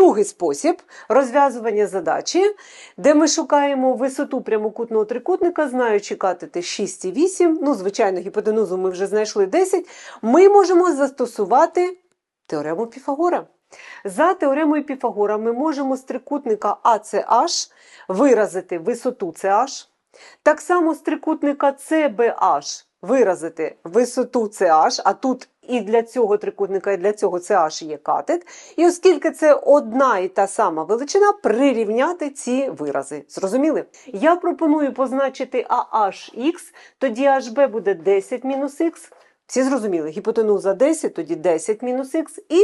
другий спосіб розв'язування задачі, де ми шукаємо висоту прямокутного трикутника, знаючи катети 6 і 8, ну, звичайно, гіпотенузу ми вже знайшли 10, ми можемо застосувати теорему Піфагора. За теоремою Піфагора ми можемо з трикутника ACH виразити висоту CH, так само з трикутника CBH виразити висоту CH, а тут і для цього трикутника, і для цього це аж є катет. І оскільки це одна і та сама величина, прирівняти ці вирази. Зрозуміли? Я пропоную позначити AHX, тоді HB буде 10 мінус х. Всі зрозуміли, гіпотенуза 10, тоді 10 мінус х, і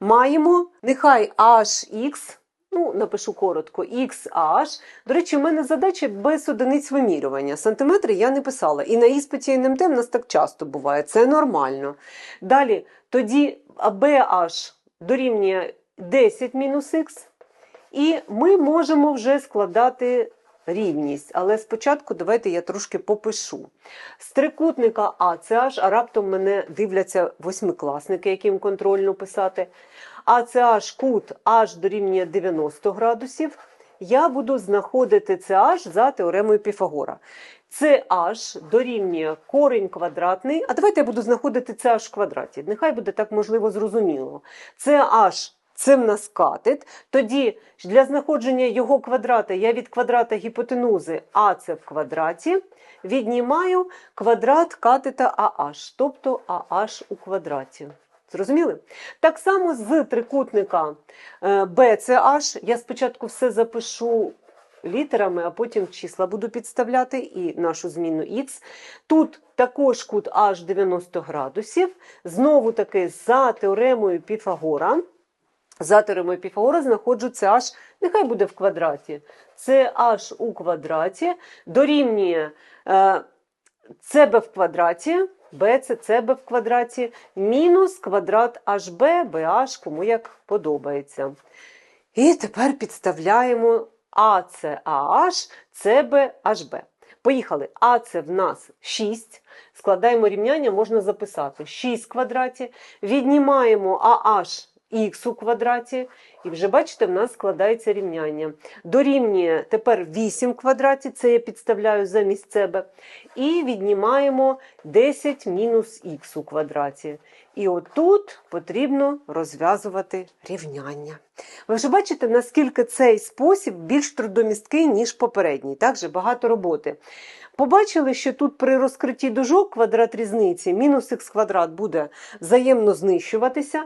маємо нехай HX, ну, напишу коротко, XH. До речі, у мене задача без одиниць вимірювання. Сантиметри я не писала. І на іспиті НМТ в нас так часто буває, це нормально. Далі, тоді BH дорівнює 10 мінус х, і ми можемо вже складати рівність. Але спочатку давайте я трошки попишу. З трикутника А, це аж, а раптом мене дивляться восьмикласники, яким контрольно писати. Аж кут аж дорівнює 90 градусів. Я буду знаходити аж за теоремою Піфагора. Аж дорівнює корінь квадратний. А давайте я буду знаходити аж в квадраті. Нехай буде так можливо зрозуміло. Аж це в нас катет. Тоді для знаходження його квадрата я від квадрата гіпотенузи А це в квадраті. Віднімаю квадрат катета АH, тобто АH у квадраті. Зрозуміли? Так само з трикутника е, BCH я спочатку все запишу літерами, а потім числа буду підставляти і нашу зміну Х. Тут також кут аж 90 градусів. Знову таки за теоремою Піфагора. За теоремою Піфагора знаходжу це аж, нехай буде в квадраті. Це аж у квадраті дорівнює е, в квадраті, b це CB в квадраті, мінус квадрат HB, BH, кому як подобається. І тепер підставляємо А це AH, CB, HB. Поїхали. А це в нас 6. Складаємо рівняння, можна записати 6 в квадраті. Віднімаємо AH х у квадраті. І вже бачите, в нас складається рівняння. Дорівнює тепер 8 в квадраті, це я підставляю замість себе. І віднімаємо 10 мінус х у квадраті. І отут потрібно розв'язувати рівняння. Ви вже бачите, наскільки цей спосіб більш трудомісткий, ніж попередній. Так же багато роботи. Побачили, що тут при розкритті дужок квадрат різниці мінус х квадрат буде взаємно знищуватися.